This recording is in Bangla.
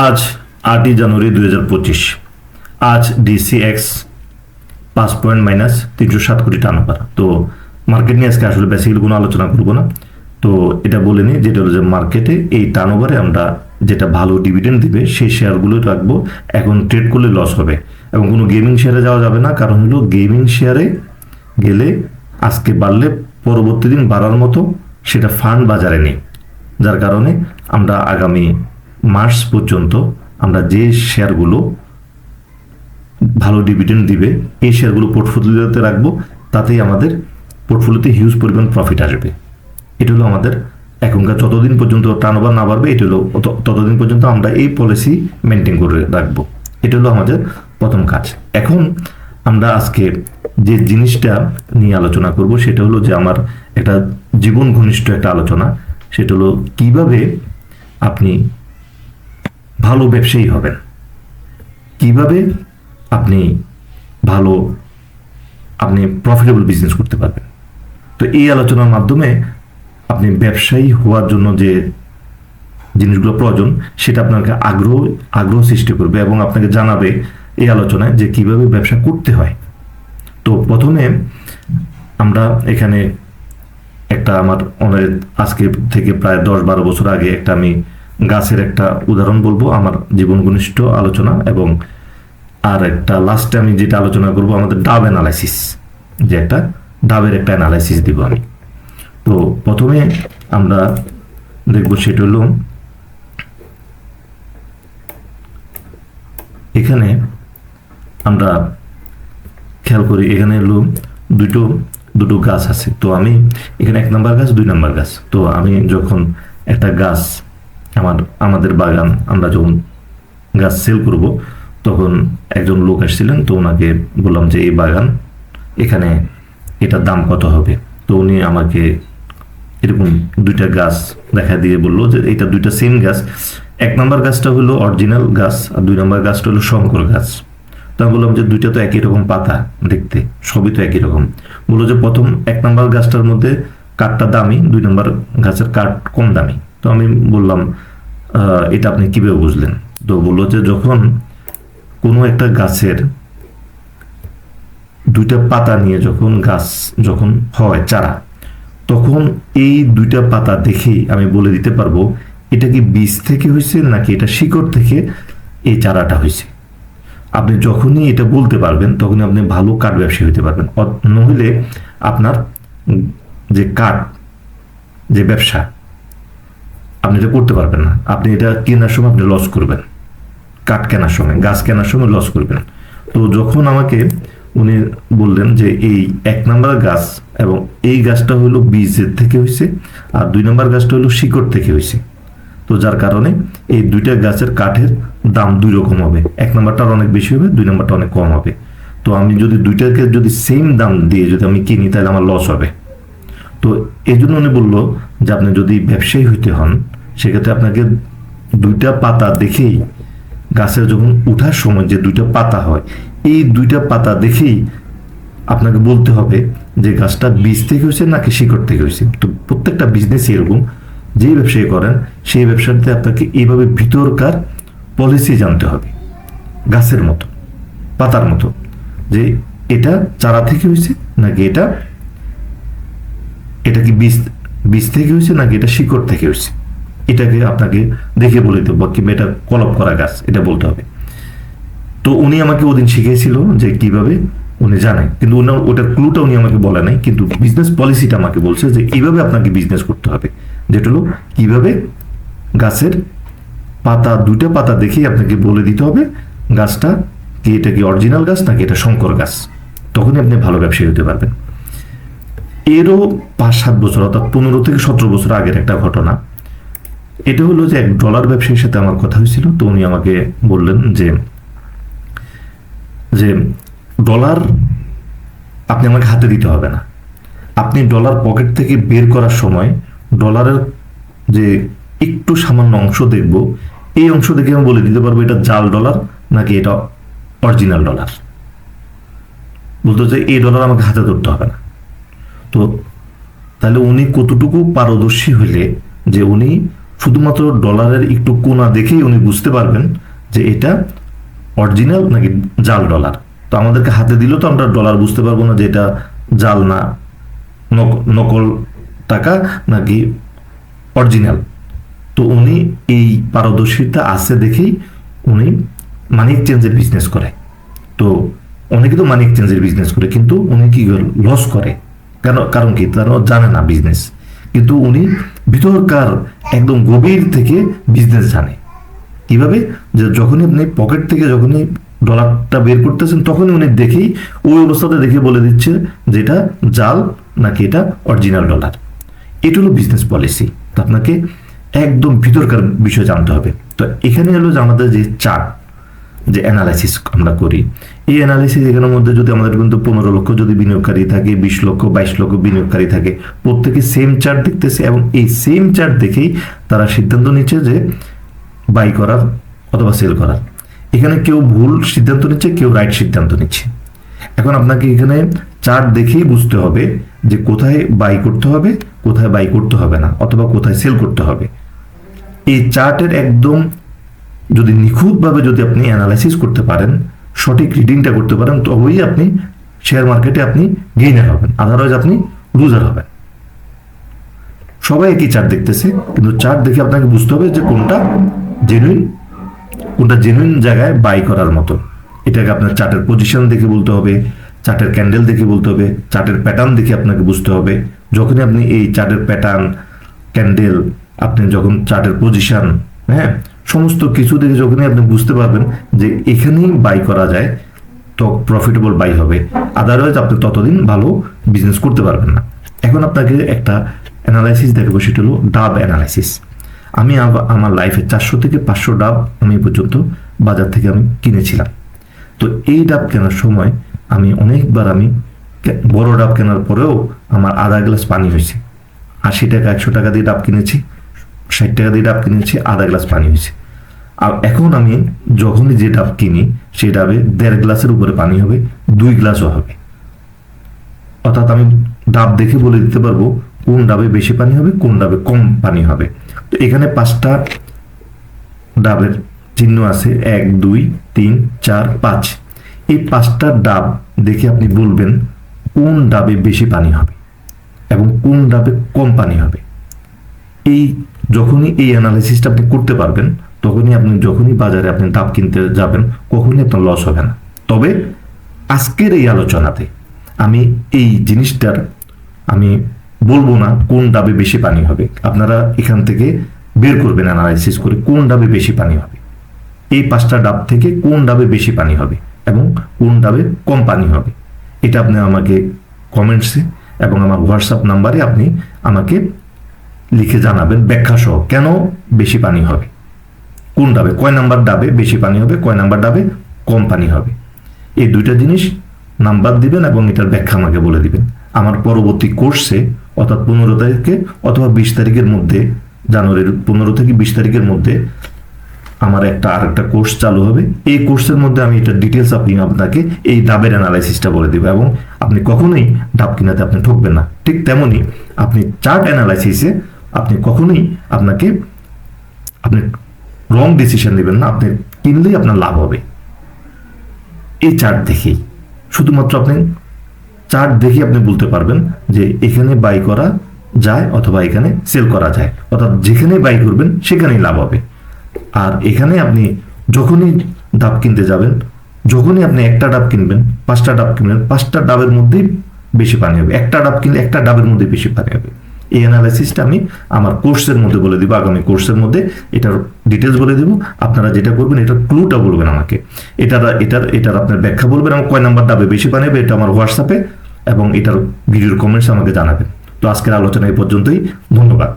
আজ আটই জানুয়ারি দুই হাজার পঁচিশ। আজ ডিসিএক্স পাঁচ পয়েন্ট মাইনাস তিনশো সাত কোটি টার্নওভার তো মার্কেট নিয়ে আজকে আসলে বেসিক্যালি কোনো আলোচনা করব না। তো এটা বলে নিই, যেটা হলো যে মার্কেটে এই টার্নওভারে আমরা যেটা ভালো ডিভিডেন্ড দিবে, সেই শেয়ারগুলো রাখব। এখন ট্রেড করলে লস হবে। এবং কোনো গেমিং শেয়ারে যাওয়া যাবে না। কারণ হলো গেমিং শেয়ারে গেলে আজকে বাড়লে পরবর্তী দিন বাড়ার মতো সেটা ফান্ড বাজারে নেই। যার কারণে আমরা আগামী মার্চ পর্যন্ত আমরা যে শেয়ারগুলো ভালো ডিভিডেন্ড দিবে, এই শেয়ারগুলো পোর্টফোলিওতে রাখব, তাতেই আমাদের পোর্টফোলিওতে হিউজ পরিমাণ প্রফিট আসবে। এটা হলো আমাদের এখনকার যতদিন পর্যন্ত টার্নওভার না বাড়বে, এটা হলো তত- ততদিন পর্যন্ত আমরা এই পলিসি মেনটেন করে রাখব। এটা হলো আমাদের প্রথম কাজ। এখন আমরা আজকে যে জিনিসটা নিয়ে আলোচনা করব, সেটা হলো যে আমার একটা জীবন ঘনিষ্ঠ একটা আলোচনা। সেটা হলো কীভাবে আপনি ভালো ব্যবসায়ী হবেন। কীভাবে? আপনি ভালো, আপনি প্রফিটেবল বিজনেস করতে পারবেন। তো এই আলোচনার মাধ্যমে আপনি ব্যবসায়ী হওয়ার জন্য যে জিনিসগুলো প্রয়োজন, সেটা আপনাকে আগ্রহ আগ্রহ সৃষ্টি করবে এবং আপনাকে জানাবে এই আলোচনায় যে কীভাবে ব্যবসা করতে হয়। তো প্রথমে আমরা এখানে একটা আমার অনেক আজকে থেকে প্রায় দশ বারো বছর আগে একটা আমি গাছের একটা উদাহরণ বলব, আমার জীবন ঘনিষ্ঠ আলোচনা এবং আর একটা লাস্টে আমি যেটা আলোচনা করব, আমাদের ডাব অ্যানালাইসিস যে একটা ডাবের একটা অ্যানালাইসিস দিব আমি। তো প্রথমে আমরা দেখব সেটা হলো, এখানে আমরা খেয়াল করি, এখানে হলো দুটো দুটো গাছ আছে। তো আমি এখানে এক নাম্বার গাছ, দুই নাম্বার গাছ। তো আমি যখন একটা গাছ আমার, আমাদের বাগান আমরা যখন গাছ সেল করব, তখন একজন লোক আসছিলেন তো ওনাকে বললাম যে, এই বাগান এখানে এটার দাম কত হবে? তো উনি আমাকে এরকম দুইটা গাছ দেখা দিয়ে বলল যে এটা দুইটা সেম গাছ। এক নম্বর গাছটা হলো অরিজিনাল গাছ আর দুই নম্বর গাছটা হলো শঙ্কর গাছ। তো আমি বললাম যে, দুইটা তো একই রকম পাতা দেখতে, সবই তো একই রকম। বলল যে, প্রথম এক নম্বর গাছটার মধ্যে কাঠটা দামি, দুই নম্বর গাছের কাঠ কম দামি। তো আমি বললাম এটা আপনি কীভাবে বুঝলেন? তো বলল যে যখন কোনো একটা গাছের দুইটা পাতা নিয়ে যখন গাছ যখন হয় চারা, তখন এই দুইটা পাতা দেখেই আমি বলে দিতে পারব, এটা কি বীজ থেকে হয়েছে নাকি এটা শিকড় থেকে এই চারাটা হয়েছে? আপনি যখনই এটা বলতে পারবেন, তখনই আপনি ভালো কাঠ ব্যবসায়ী হতে পারবেন। নইলে আপনার যে কাঠ, যে ব্যবসা আপনি এটা করতে পারবেন না। আপনি এটা কেনার সময় আপনি লস করবেন। কাঠ কেনার সময়, গাছ কেনার সময় লস করবেন। তো যখন আমাকে উনি বললেন যে এই এক নাম্বার গাছ এবং এই গাছটা হলো বীজের থেকে হয়েছে আর দুই নাম্বার গাছটা হলো শিকড় থেকে হয়েছে তো যার কারণে এই দুইটা গাছের কাঠের দাম দুই রকম হবে। এক নাম্বারটার অনেক বেশি হবে, দুই নাম্বারটা অনেক কম হবে। তো আমি যদি দুইটাকে যদি সেম দাম দিয়ে যদি আমি কিনি তাহলে আমার লস হবে। তো এই জন্য উনি বলল যে আপনি যদি ব্যবসায়ী হইতে হন সেক্ষেত্রে আপনাকে দুইটা পাতা দেখেই গাছের যখন উঠার সময় যে দুইটা পাতা হয়, এই দুইটা পাতা দেখেই আপনাকে বলতে হবে যে গাছটা বীজ থেকে হয়েছে নাকি শিকড় থেকে হয়েছে। তো প্রত্যেকটা বিজনেস এরকম, যেই ব্যবসায়ী করেন, সেই ব্যবসাতে আপনাকে এইভাবে ভিতরকার পলিসি জানতে হবে, গাছের মতো, পাতার মতো, যে এটা চারা থেকে হয়েছে নাকি এটা এটা কি বীজ বীজ থেকে হয়েছে নাকি এটা শিকড় থেকে হয়েছে। এটাকে আপনাকে দেখে বলে দেবো কিংবা এটা কলপ করা গাছ, এটা বলতে হবে। তো উনি আমাকে ওদিন শিখিয়েছিল যে কীভাবে উনি জানেন কিন্তু ওনার ওটার ক্লুটা উনি আমাকে বলে নাই, কিন্তু বিজনেস পলিসিটা আমাকে বলছে যে এইভাবে আপনাকে বিজনেস করতে হবে। যেটা হলো, কীভাবে গাছের পাতা, দুইটা পাতা দেখেই আপনাকে বলে দিতে হবে, গাছটা কি এটা কি অরিজিনাল গাছ নাকি এটা শঙ্কর গাছ? তখনই আপনি ভালো ব্যবসায়ী হতে পারবেন। এরও পাঁচ সাত বছর, অর্থাৎ পনেরো থেকে সতেরো বছর আগের একটা ঘটনা। এটা হলো যে এক ডলার ব্যবসায়ীর সাথে আমার কথা হয়েছিল, তো উনি আমাকে বললেন যে যে ডলার আপনি আমাকে হাতে দিতে হবে না। আপনি ডলার পকেট থেকে বের করার সময় ডলারের যে একটু সামান্য অংশ দেখব, এই অংশ দেখে আমি বলে দিতে পারব এটা জাল ডলার নাকি এটা অরিজিনাল ডলার। বলতো যে এই ডলার আমাকে হাতে ধরতে হবে না। তো তাহলে উনি কতটুকু পারদর্শী হলে যে উনি শুধুমাত্র ডলারের একটু কোনা দেখেই উনি বুঝতে পারবেন যে এটা অরিজিনাল নাকি জাল ডলার। তো আমাদেরকে হাতে দিলেও তো আমরা ডলার বুঝতে পারব না যে এটা জাল না, নক- নকল টাকা নাকি অরিজিনাল। তো উনি এই পারদর্শিতা আছে দেখেই উনি মানি এক্সচেঞ্জের বিজনেস করে। তো অনেকে তো মানি এক্সচেঞ্জের বিজনেস করে, কিন্তু উনি কি লস করে। কেন, কারণ কি? তারা জানে না বিজনেস কিন্তু উনি ভিতরকার একদম গভীর থেকে বিজনেস জানে। কীভাবে? যে যখনই আপনি পকেট থেকে যখনই ডলারটা বের করতেছেন, তখনই উনি দেখেই ওই অবস্থাতে দেখে বলে দিচ্ছে যে এটা জাল নাকি এটা অরিজিনাল ডলার এটা হলো বিজনেস পলিসি আপনাকে একদম ভিতরকার বিষয় জানতে হবে। তো এখানে হলো আমাদের যে চার্ট যে অ্যানালাইসিস আমরা করি। এই অ্যানালাইসিস এখানের মধ্যে যদি আমাদের কিন্তু পনেরো লক্ষ যদি বিনিয়োগকারী থাকে, বিশ লক্ষ, বাইশ লক্ষ বিনিয়োগকারী থাকে, প্রত্যেকে সেম চার্ট দেখতেছে এবং এই সেম চার্ট দেখেই তারা সিদ্ধান্ত নিচ্ছে যে বাই করার অথবা সেল করার। এখানে কেউ ভুল সিদ্ধান্ত নিচ্ছে, কেউ রাইট সিদ্ধান্ত নিচ্ছে। এখন আপনাকে এখানে চার্ট দেখেই বুঝতে হবে যে কোথায় বাই করতে হবে, কোথায় বাই করতে হবে না, অথবা কোথায় সেল করতে হবে। এই চার্টের একদম যদি নিখুঁতভাবে যদি আপনি অ্যানালাইসিস করতে পারেন, সঠিক রিডিংটা করতে পারেন, তবেই আপনি শেয়ার মার্কেটে আপনি গেইনার হবেন। আদারওয়াইজ আপনি লুজার হবেন। সবাই একই চার্ট দেখতেছে, কিন্তু চার্ট দেখে আপনাকে বুঝতে হবে যে কোনটা জেনুইন কোনটা জেনুইন জায়গায় বাই করার মতো এটাকে আপনার চার্টের পজিশন দেখে বলতে হবে চার্টের ক্যান্ডেল দেখে বলতে হবে চার্টের প্যাটার্ন দেখে আপনাকে বুঝতে হবে। যখনই আপনি এই চার্টের প্যাটার্ন ক্যান্ডেল আপনি যখন চার্টের পজিশন হ্যাঁ সমস্ত কিছু দেখে যখনই আপনি বুঝতে পারবেন যে এখানেই বাই করা যায়, তো প্রফিটেবল বাই হবে। আদারওয়াইজ আপনি ততদিন ভালো বিজনেস করতে পারবেন না। এখন আপনাকে একটা অ্যানালাইসিস দেখাবো, সেটা হলো ডাব অ্যানালাইসিস আমি আমার লাইফে চারশো থেকে পাঁচশো ডাব আমি পর্যন্ত বাজার থেকে আমি কিনেছিলাম। তো এই ডাব কেনার সময় আমি অনেকবার আমি বড় ডাব কেনার পরেও আমার আধা গ্লাস পানি হয়েছে। আশি টাকা, একশো টাকা দিয়ে ডাব কিনেছি। ষাট টাকা দিয়ে ডাব কিনেছি আধা গ্লাস পানি হয়েছে। আর এখন আমি যখনই যে ডাব কিনি, সেই ডাবে দেড় গ্লাসের উপরে পানি হবে, দুই গ্লাসও হবে। অর্থাৎ আমি ডাব দেখে বলে দিতে পারব, কোন ডাবে বেশি পানি হবে, কোন ডাবে কম পানি হবে। তো এখানে পাঁচটা ডাবের চিহ্ন আছে, এক, দুই, তিন, চার, পাঁচ। এই পাঁচটা ডাব দেখে আপনি বলবেন, কোন ডাবে বেশি পানি হবে এবং কোন ডাবে কম পানি হবে। এই যখনই এই অ্যানালাইসিসটা আপনি করতে পারবেন, তখনই আপনি যখনই বাজারে আপনি ডাব কিনতে যাবেন, কখনই আপনার লস হবে না। তবে আজকের এই আলোচনাতে আমি এই জিনিসটার আমি বলব না কোন ডাবে বেশি পানি হবে। আপনারা এখান থেকে বের করবেন অ্যানালাইসিস করে কোন ডাবে বেশি পানি হবে। এই পাঁচটা ডাব থেকে কোন ডাবে বেশি পানি হবে এবং কোন ডাবে কম পানি হবে। এটা আপনি আমাকে কমেন্টসে এবং আমার হোয়াটসঅ্যাপ নাম্বারে আপনি আমাকে লিখে জানাবেন ব্যাখ্যা সহ কেন বেশি পানি হবে? কোন ডাবে কয় নাম্বার ডাবে বেশি পানি হবে, কয় নাম্বার ডাবে কম পানি হবে? এই দুইটা জিনিস নাম্বার দিবেন এবং এটার ব্যাখ্যা আমাকে বলে দিবেন। আমার পরবর্তী কোর্সে, অর্থাৎ পনেরো তারিখে অথবা বিশ তারিখের মধ্যে, জানুয়ারির পনেরো থেকে বিশ তারিখের মধ্যে আমার একটা আর একটা কোর্স চালু হবে। এই কোর্সের মধ্যে আমি এটা ডিটেলস আপনি আপনাকে এই ডাবের অ্যানালাইসিসটা বলে দেবো এবং আপনি কখনোই ডাব কিনাতে আপনি ঠকবেন না। ঠিক তেমনই আপনি চার্ট অ্যানালাইসিসে আপনি কখনোই আপনাকে, আপনি রং ডিসিশন নেবেন না, আপনি কিনলেই আপনার লাভ হবে। এই চার্ট দেখেই। শুধুমাত্র আপনি চার্ট দেখে আপনি বলতে পারবেন যে এখানে বাই করা যায় অথবা এখানে সেল করা যায়। অর্থাৎ যেখানে বাই করবেন, সেখানেই লাভ হবে। আর এখানে আপনি যখনই ডাব কিনতে যাবেন, যখনই আপনি একটা ডাব কিনবেন, পাঁচটা ডাব কিনবেন, পাঁচটা ডাবের মধ্যেই বেশি পানি হবে। একটা ডাব কিনলে একটা ডাবের মধ্যে বেশি পানি হবে। এই অ্যানালাইসিসটা আমি আমার কোর্সের মধ্যে বলে দিব, আগামী কোর্সের মধ্যে। এটার ডিটেলস বলে দেব। আপনারা যেটা করবেন, এটার ক্লুটা বলবেন আমাকে। এটার এটার এটার আপনার ব্যাখ্যা বলবেন, আমার কয় নাম্বার ডাবে বেশি পানি এটা আমার হোয়াটসঅ্যাপে এবং এটার ভিডিওর কমেন্টস আমাকে জানাবেন। তো আজকের আলোচনা এই পর্যন্তই। ধন্যবাদ।